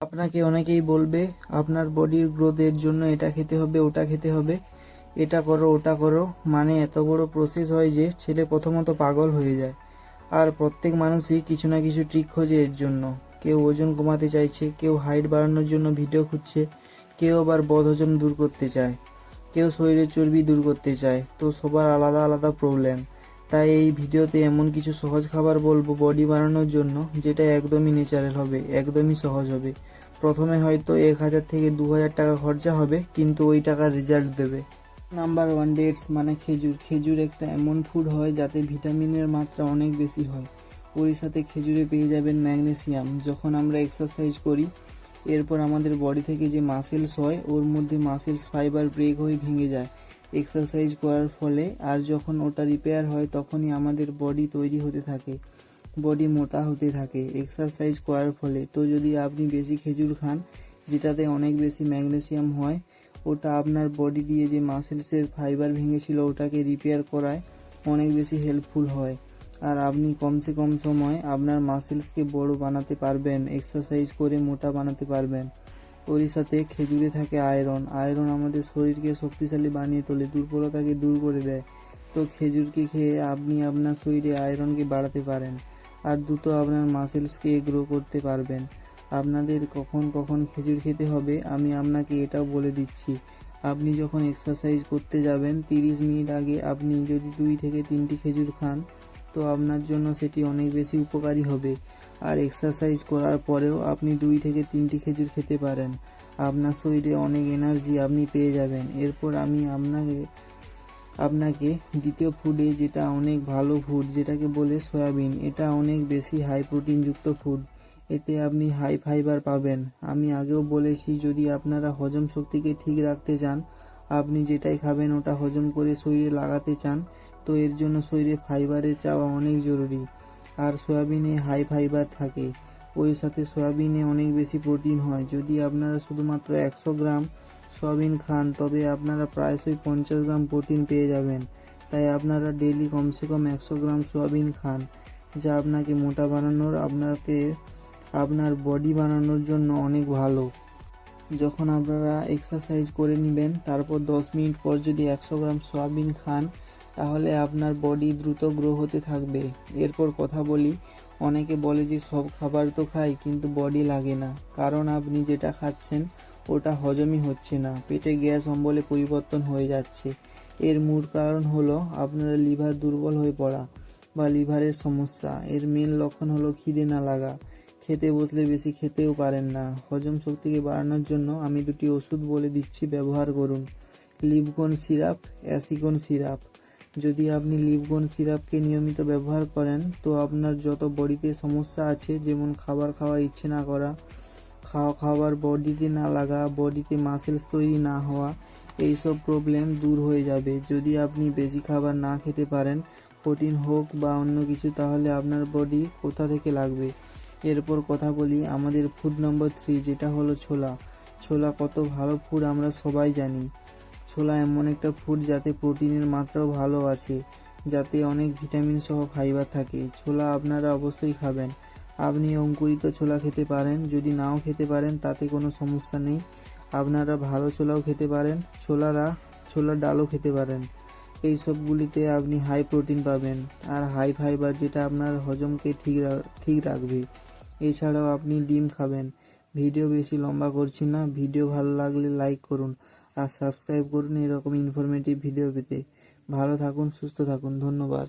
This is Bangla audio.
আপনাকে অনেকেই বলবে, আপনার বডির গ্রোথের জন্য এটা খেতে হবে, ওটা খেতে হবে, এটা করো, ওটা করো। মানে এত বড় প্রসেস হয় যে ছেলে প্রথমত পাগল হয়ে যায়। আর প্রত্যেক মানুষই কিছু না কিছু ট্রিক খোঁজে এর জন্য। কেউ ওজন কমাতে চাইছে, কেউ হাইট বাড়ানোর জন্য ভিডিও খুঁজছে, কেউ আবার বদহজম দূর করতে চায়, কেউ শরীরের চর্বি দূর করতে চায়। তো সবার আলাদা আলাদা প্রবলেম তাই এই ভিডিওতে এমন কিছু সহজ খাবার বলব বডি বানানোর জন্য, যেটা একদমই ন্যাচারাল হবে, একদমই সহজ হবে। প্রথমে হয়তো এক হাজার থেকে দু হাজার টাকা খরচা হবে, কিন্তু ওই টাকার রেজাল্ট দেবে। নাম্বার ওয়ান ডেটস মানে খেজুর। খেজুর একটা এমন ফুড হয় যাতে ভিটামিনের মাত্রা অনেক বেশি হয়। ওর সাথে খেজুরে পেয়ে যাবেন ম্যাগনেসিয়াম যখন আমরা এক্সারসাইজ করি, এরপর আমাদের বডি থেকে যে মাসেলস হয়, ওর মধ্যে মাসেলস ফাইবার ব্রেক হয়ে ভেঙে যায়। এক্সারসাইজ করার ফলে আর যখন ওটা রিপেয়ার হয়, তখনই আমাদের বডি তৈরি হতে থাকে বডি মোটা হতে থাকে। এক্সারসাইজ করার ফলে। তো যদি আপনি বেশি খেজুর খান, যেটাতে অনেক বেশি ম্যাগনেসিয়াম হয়, ওটা আপনার বডি দিয়ে যে মাসেলসের ফাইবার ভেঙেছিল, ওটাকে রিপেয়ার করায় অনেক বেশি হেল্পফুল হয়। আর আপনি কমসে কম সময় আপনার মাসেলসকে বড় বানাতে পারবেন এক্সারসাইজ করে মোটা বানাতে পারবেন। সাথে খেজুরে থাকে আয়রন। আয়রন আমাদের শরীরকে শক্তিশালী বানিয়ে তোলে, দুর্বলতাকে দূর করে দেয়। তো খেজুরকে খেয়ে আপনি আপনার শরীরে আয়রনকে বাড়াতে পারেন আর দ্রুত আপনার মাসেলসকে গ্রো করতে পারবেন। আপনাদের কখন কখন খেজুর খেতে হবে, আমি আপনাকে এটাও বলে দিচ্ছি। আপনি যখন এক্সারসাইজ করতে যাবেন, তিরিশ মিনিট আগে আপনি যদি দুই থেকে তিনটি খেজুর খান, তো আপনার জন্য সেটি অনেক বেশি উপকারী হবে। আর এক্সারসাইজ করার পরেও আপনি দুই থেকে তিনটি খেজুর খেতে পারেন। আপনার শরীরে অনেক এনার্জি আপনি পেয়ে যাবেন। এরপর আমি আপনাকে আপনাকে দ্বিতীয় ফুডে যেটা অনেক ভালো ফুড যেটাকে বলে সয়াবিন, এটা অনেক বেশি হাই প্রোটিনযুক্ত ফুড এতে আপনি হাই ফাইবার পাবেন। আমি আগেও বলেছি, যদি আপনারা হজম শক্তিকে ঠিক রাখতে চান, আপনি যেটাই খাবেন ওটা হজম করে শরীরে লাগাতে চান, তো এর জন্য শরীরে ফাইবারের চাওয়া অনেক জরুরি। আর সয়াবিনে হাই ফাইবার থাকে। ওই সাথে সয়াবিনে অনেক বেশি প্রোটিন হয়। যদি আপনারা শুধুমাত্র একশো গ্রাম সয়াবিন খান, তবে আপনারা প্রায়শই পঞ্চাশ গ্রাম প্রোটিন পেয়ে যাবেন। তাই আপনারা ডেলি কমসে কম একশো গ্রাম সয়াবিন খান, যা আপনাকে মোটা বানানোর, আপনাকে আপনার বডি বানানোর জন্য অনেক ভালো। যখন আপনারা এক্সারসাইজ করে নেবেন, তারপর দশ মিনিট পর যদি একশো গ্রাম সয়াবিন খান তাহলে আপনার বডি দ্রুত গ্রো হতে থাকবে। এরপর কথা বলি, অনেকে বলে যে সব খাবার তো খাই, কিন্তু বডি লাগে না। কারণ আপনি যেটা খাচ্ছেন, ওটা হজমই হচ্ছে না। পেটে গ্যাস অম্বলে পরিবর্তন হয়ে যাচ্ছে। এর মূল কারণ হলো আপনার লিভার দুর্বল হয়ে পড়া বা লিভারের সমস্যা। এর মেন লক্ষণ হলো খিদে না লাগা। খেতে বসলে বেশি খেতেও পারেন না। হজম শক্তিকে বাড়ানোর জন্য আমি দুটি ওষুধ বলে দিচ্ছি, ব্যবহার করুন। লিভগন সিরাপ অ্যাসিকন সিরাপ। যদি আপনি লিভগন সিরাপকে নিয়মিত ব্যবহার করেন, তো আপনার যত বডিতে সমস্যা আছে, যেমন খাবার খাওয়ার ইচ্ছে না করা, খাওয়া খাবার বডিতে না লাগা, বডিতে মাসেলস তৈরি না হওয়া, এইসব প্রবলেম দূর হয়ে যাবে। যদি আপনি বেশি খাবার না খেতে পারেন প্রোটিন হোক বা অন্য কিছু, তাহলে আপনার বডি কোথা থেকে লাগবে? এরপর কথা বলি আমাদের ফুড নম্বর থ্রি যেটা হলো ছোলা। ছোলা কত ভালো ফুড আমরা সবাই জানি। ছোলা এমন একটা ফুড যাতে প্রোটিনের মাত্রাও ভালো আছে, যাতে অনেক ভিটামিন সহ ফাইবার থাকে। ছোলা আপনারা অবশ্যই খাবেন। আপনি অঙ্কুরিত ছোলা খেতে পারেন, যদি নাও খেতে পারেন তাতে কোনো সমস্যা নেই। আপনারা ভালো ছোলাও খেতে পারেন, ছোলারা ছোলার ডালও খেতে পারেন। এই সবগুলিতে আপনি হাই প্রোটিন পাবেন আর হাই ফাইবার যেটা আপনার হজমকে ঠিক ঠিক রাখবে। এছাড়াও আপনি ডিম খাবেন। ভিডিও বেশি লম্বা করছি না, ভিডিও ভালো লাগলে লাইক করুন। আর সাবস্ক্রাইব করুন এরকম ইনফরমেটিভ ভিডিও পেতে। ভালো থাকুন সুস্থ থাকুন ধন্যবাদ।